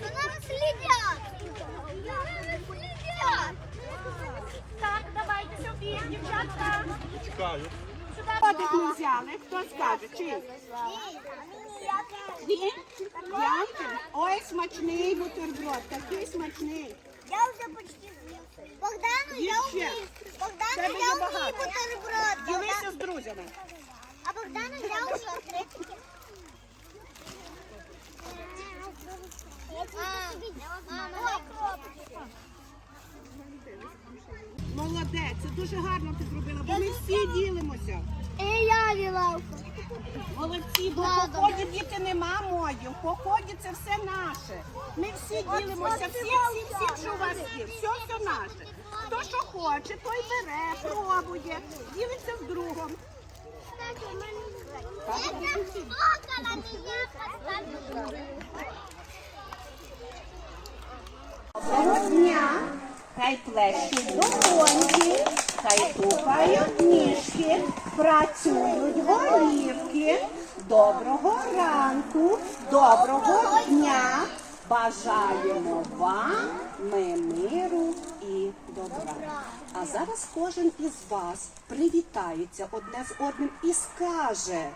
За нами слідять. За нами слідять. Так, давайте собі, дівчатка. Чекаю. Котик ми взяли, хто скаже, чий? Він? Янки? Ой, смачний бутерброд, такий смачний. Я вже почти з'їв. Богдану, Їж я ще. вмію. Богдану, Тебе я вмію бутерброд. Богдан- Ділися з друзями. А Богдану я вже. Молодець, це дуже гарно ти зробила, бо ми всі ділимося. І я віла. Молодці, бо в поході діти нема мою. В поході це все наше. Ми всі ділимося, всі, всі, всі, що у вас є. Все, все наше. Хто що хоче, той бере, пробує, ділиться з другом. Доброго дня! Хай плещуть долоньки, хай тупають ніжки, працюють голівки. Доброго ранку, доброго дня. Бажаємо вам ми миру і добра. А зараз кожен із вас привітається одне з одним і скаже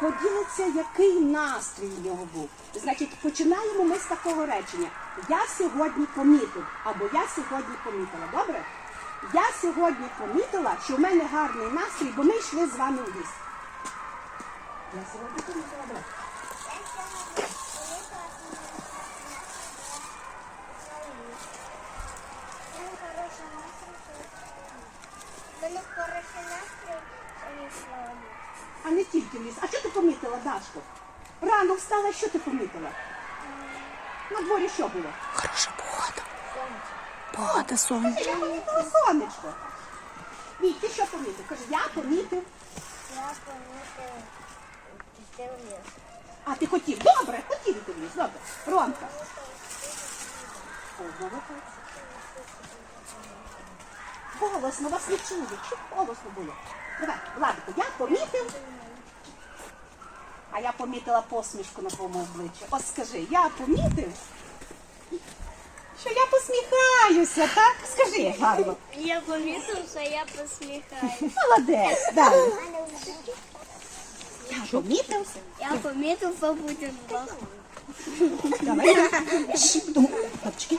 поділиться, який настрій в нього був. Значить, починаємо ми з такого речення. Я сьогодні помітив, або я сьогодні помітила. Добре? Я сьогодні помітила, що в мене гарний настрій, бо ми йшли з вами в ліс. Я сьогодні помітила, добре. А не тільки ліс. А що ти помітила, Дашко? Рано встала, що ти помітила? На дворі що було? Хороша погода. Погода сонячна. Я помітила сонечко. Віть, ти що помітив? Каже, я помітив. Я помітила пустив А ти хотів? Добре, хотів іти в ліс. Добре. Ромка. О, молодець. Голосно, вас не чую. Щоб голосно було. Давай, Владику, я помітив. А я помітила посмішку на твоєму обличчі. Ось скажи, я помітив, що я посміхаюся, так? Скажи гарно. Я помітив, що я посміхаюся. Молодець, далі. Я помітив. Я помітив, що буде. Давай.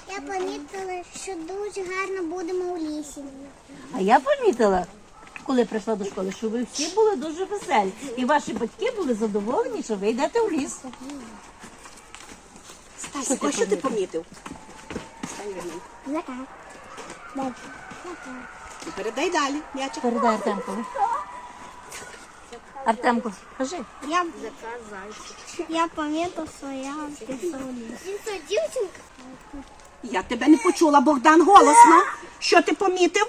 Я помітила, що дуже гарно будемо у лісі. А я помітила, коли прийшла до школи, що ви всі були дуже веселі. І ваші батьки були задоволені, що ви йдете в ліс. Стасико, що ти помітив? Стань. І передай далі. М'ячик. Передай Артемкові. Артемко, кажи. Я, я помітив, що я пішов ліс. Дівчинка? Я тебе не почула, Богдан, голосно. Що ти помітив?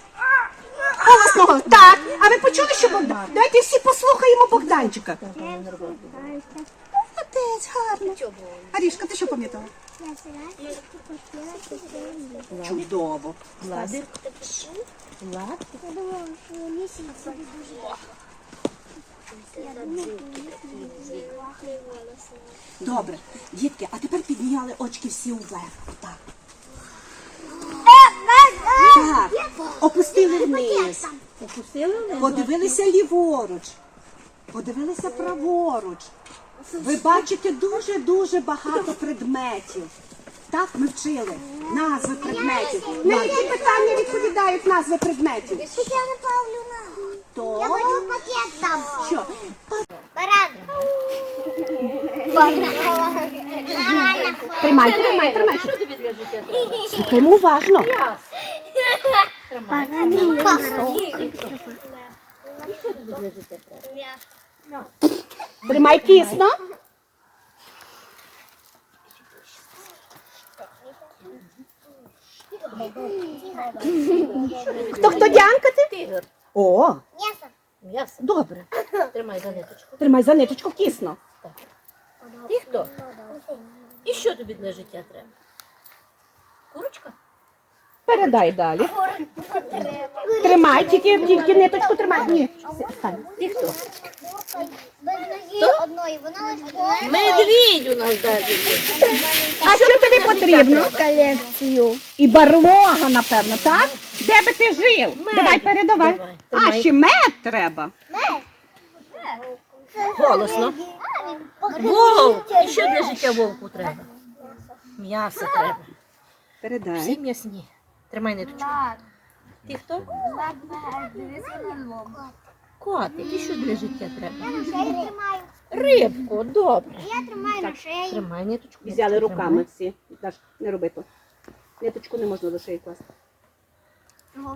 Голосно. Так. А ви почули, що Богдан? Давайте всі послухаємо Богданчика. Молодець, гарно. Арішка, ти що ліс. Чудово. Добре. Дітки, а тепер підняли очки всі вверх. Так. Так. Опустили вниз. Опустили вниз? Подивилися ліворуч, подивилися праворуч. Ви бачите дуже-дуже багато предметів. Так, ми вчили назви предметів. На які питання відповідають назви предметів? Тетяна Павлівна, То я хочу пакет там. що? Баран. Тримай, тримай, тримай. Слухаймо уважно. Тримай кісно. Хто хто Діанка ти? Тигр. О, М'ясо. М'ясо. добре. Тримай за ниточку. Тримай за ниточку кісно. Ти хто? І що тобі для життя треба? Передай далі. Тримай, тільки, тільки ниточку тримай. Ні. Стань. Ти хто? Одної, вона лише Медвідь у нас є. А що тобі потрібно? колекцію. І барлога, напевно, так? Де би ти жив? Давай передавай. Давай, А, ще мед треба. Голосно. Вовк! І що для життя вовку треба? М'ясо треба. Всі Передай. м'ясні. Тримай ниточку. Ти хто? Котик. І що для життя треба? Я тримаю. Рибку, добре. Я тримаю на шиї. Тримай ниточку. Взяли ниточку руками всі. Даш, не роби то. Ниточку не можна до шиї класти.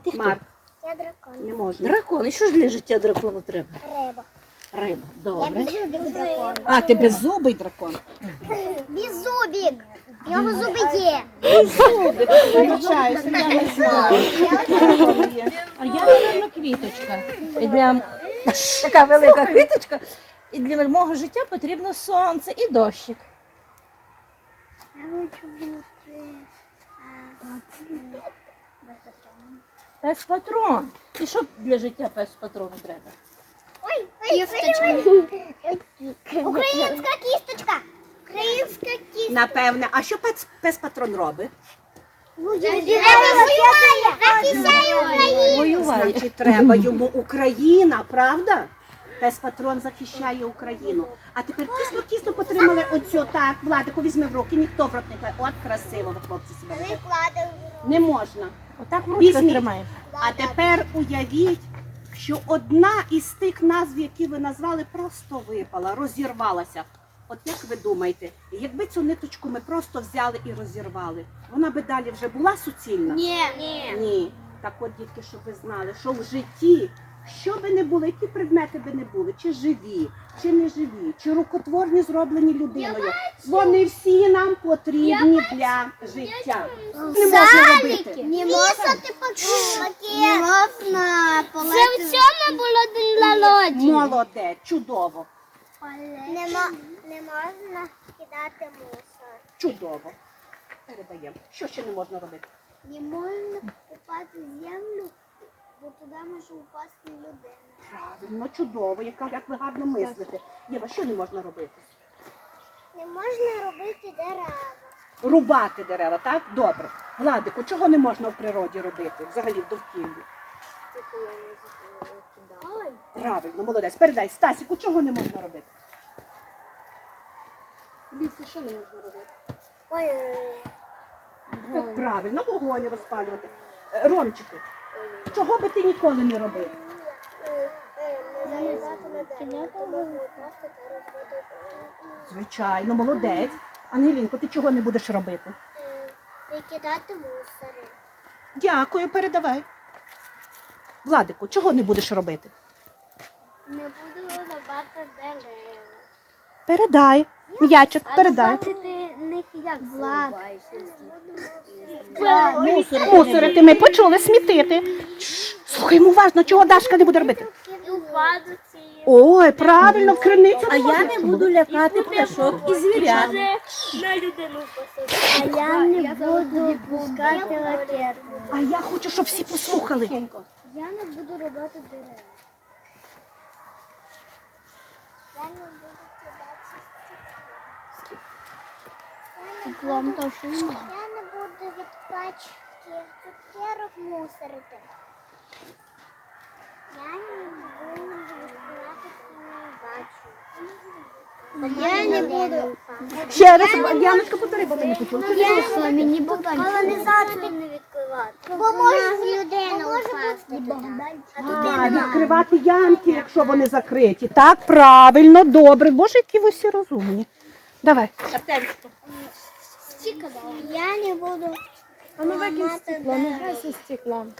Ти хто? Марк, Я дракон. не можна. Дракон. І що ж для життя дракону треба? Риба. Риба. Я Добре. беззубик дракон. А, ти беззубий дракон. Беззубик. Його зуби є. Вибачаюся, я не знаю. А я, напевно, квіточка. І для така велика квіточка. І для мого життя потрібно сонце і дощик. Я хочу бути. Пес патрон. І що для життя пес патрону треба? Ой, кісточка. Українська кісточка. Українська кісточка. Напевне, а що пес, пес патрон робить? Захищає Україну. Значить, треба йому Україна, правда? Пес патрон захищає Україну. А тепер тісно тісно потримали оцю так. Владику, візьми в руки, ніхто в рот не кладе. От красиво, ви, хлопці себе. ведете. Не можна. Отак в ручках Візьміть. тримаємо. А тепер уявіть, що одна із тих назв, які ви назвали, просто випала, розірвалася. От як ви думаєте, якби цю ниточку ми просто взяли і розірвали, вона би далі вже була суцільна? Ні. Ні. Ні. Так от, дітки, щоб ви знали, що в житті, що би не були, які предмети би не були, чи живі, чи не живі, чи рукотворні зроблені людиною, вони всі нам потрібні для життя. Не можна робити. Не можна ти Не можна Це в цьому було день лалоді. Молодець, чудово, Не, мо- не можна кидати мусор. чудово. Передаємо. Що ще не можна робити? Не можна купати землю, бо туди може упасти людина. Правильно, чудово, яка як ви гарно мислите. Єва, що не можна робити? Не можна робити дерева. Рубати дерева, так? Добре. Владику, чого не можна в природі робити? Взагалі в довкіллі. Правильно, молодець. Передай Стасіку, чого не можна робити? Ліси, що не можна робити? Ой, Так, правильно, вогонь розпалювати. Е, Ромчику, чого би ти ніколи не робив? залізати на дерево, та. Звичайно, молодець. Ангелінко, ти чого не будеш робити? Не кидати мусори. Дякую, передавай. Владику, чого не будеш робити? Не буду рубати дерева. Передай. М'ячик, передай. Мусорити, ми почули смітити. Шш, Слухаємо уважно, чого Дашка не буде робити. Ой, правильно, в криницю. А я не буду лякати пташок і звірят. А я не буду пускати ракету. А я хочу, щоб всі послухали. Я не буду робити дерева. Я не буду стеклом. Я не буду від пачки цукерок мусорити. Я не буду відкривати бачу. Я не буду. Ще раз, Яночка, повтори, бо ми не почули. Мені Колонізатор не відкривати. Бо може людина упасти. А, відкривати ямки, якщо вони закриті. Так, правильно, добре. Боже, які ви всі розумні. Давай. Артемчику. Я не буду. А ну викинь стекло, ну грайся стеклом.